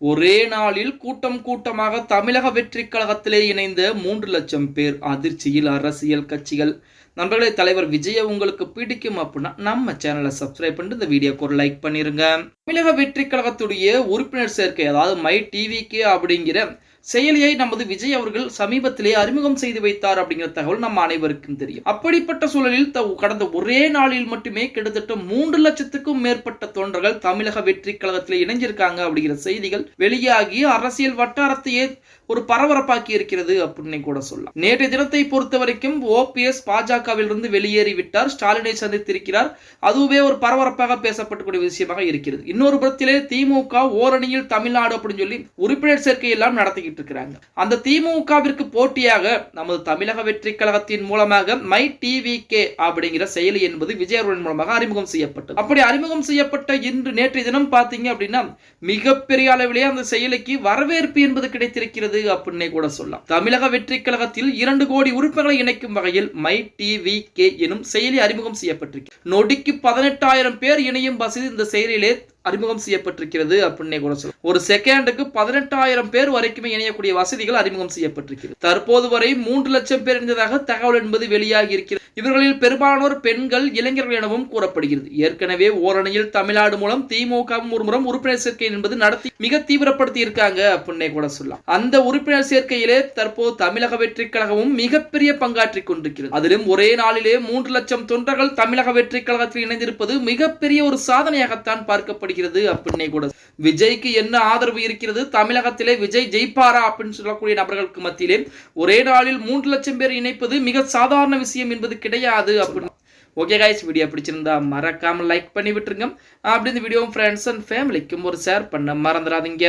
ஒரே நாளில் கூட்டம் கூட்டமாக தமிழக வெற்றி கழகத்திலே இணைந்த மூன்று லட்சம் பேர் அதிர்ச்சியில் அரசியல் கட்சிகள். நண்பர்களே தலைவர் விஜய உங்களுக்கு பிடிக்கும் அப்படின்னா நம்ம சேனலை சப்ஸ்கிரைப் பண்ணிட்டு இந்த வீடியோக்கு ஒரு லைக் பண்ணிருங்க. தமிழக வெற்றி கழகத்துடைய உறுப்பினர் சேர்க்கை அதாவது மை டிவிக்கு அப்படிங்கிற செயலியை நமது விஜய் அவர்கள் சமீபத்திலே அறிமுகம் செய்து வைத்தார் அப்படிங்கிற தகவல் நம்ம அனைவருக்கும் தெரியும். அப்படிப்பட்ட சூழலில் த- கடந்த ஒரே நாளில் மட்டுமே கிட்டத்தட்ட மூன்று லட்சத்துக்கும் மேற்பட்ட தொண்டர்கள் தமிழக வெற்றி கழகத்தில் இணைஞ்சிருக்காங்க அப்படிங்கிற செய்திகள் வெளியாகி அரசியல் வட்டாரத்தையே ஒரு பரபரப்பாக்கி இருக்கிறது அப்படின்னு கூட சொல்லலாம். நேற்றைய தினத்தை பொறுத்த வரைக்கும் ஓபிஎஸ் பாஜக பாஜகவிலிருந்து வெளியேறி விட்டார் ஸ்டாலினை சந்தித்திருக்கிறார். அதுவே ஒரு பரபரப்பாக பேசப்படக்கூடிய விஷயமாக இருக்கிறது. இன்னொரு புறத்திலே திமுக ஓரணியில் தமிழ்நாடு அப்படின்னு சொல்லி உறுப்பினர் சேர்க்கை எல்லாம் நடத்திக்கிட்டு இருக்கிறாங்க. அந்த திமுகவிற்கு போட்டியாக நமது தமிழக வெற்றி கழகத்தின் மூலமாக மை டிவி கே அப்படிங்கிற செயலி என்பது விஜய் மூலமாக அறிமுகம் செய்யப்பட்டது. அப்படி அறிமுகம் செய்யப்பட்ட இன்று நேற்றைய தினம் பார்த்தீங்க அப்படின்னா மிகப்பெரிய அளவிலேயே அந்த செயலிக்கு வரவேற்பு என்பது கிடைத்திருக்கிறது அப்படின்னே கூட சொல்லலாம். தமிழக வெற்றி கழகத்தில் இரண்டு கோடி உறுப்புகளை இணைக்கும் வகையில் மை டிவி கே எனும் செயலி அறிமுகம் செய்யப்பட்டிருக்கு. நொடிக்கு பதினெட்டாயிரம் பேர் இணையும் வசதி இந்த செயலிலே அறிமுகம் செய்யப்பட்டிருக்கிறது அப்படின்னே கூட சொல்லலாம். ஒரு செகண்டுக்கு பதினெட்டாயிரம் பேர் வரைக்குமே இணையக்கூடிய வசதிகள் அறிமுகம் செய்யப்பட்டிருக்கிறது. தற்போது வரை மூன்று லட்சம் பேர் இருந்ததாக தகவல் என்பது வெளியாகி இருக்கிறது. இவர்களில் பெரும்பாலானோர் பெண்கள் இளைஞர்கள் எனவும் கூறப்படுகிறது. ஏற்கனவே ஓரணியில் தமிழ்நாடு மூலம் திமுகவும் ஒருமுறம் உறுப்பினர் சேர்க்கை என்பது நடத்தி மிக தீவிரப்படுத்தி இருக்காங்க அப்படின்னே கூட சொல்லலாம். அந்த உறுப்பினர் சேர்க்கையிலே தற்போது தமிழக வெற்றி கழகமும் மிகப்பெரிய பங்காற்றிக் கொண்டிருக்கிறது. அதிலும் ஒரே நாளிலே மூன்று லட்சம் தொண்டர்கள் தமிழக வெற்றி கழகத்தில் இணைந்திருப்பது மிகப்பெரிய ஒரு சாதனையாகத்தான் பார்க்கப்படுகிறது. இருக்கிறது அப்படின்னே கூட விஜய்க்கு என்ன ஆதரவு இருக்கிறது? தமிழகத்திலே விஜய் ஜெயிப்பாரா அப்படின்னு சொல்லக்கூடிய நபர்களுக்கு மத்தியிலே ஒரே நாளில் மூன்று லட்சம் பேர் இணைப்பது மிக சாதாரண விஷயம் என்பது கிடையாது அப்படின்னு. ஓகே காய்ஸ் வீடியோ பிடிச்சிருந்தா மறக்காம லைக் பண்ணி விட்டுருங்க. அப்படி இந்த வீடியோ ஃப்ரெண்ட்ஸ் அண்ட் ஃபேமிலிக்கும் ஒரு ஷேர் பண்ண மறந்துடாதீங்க.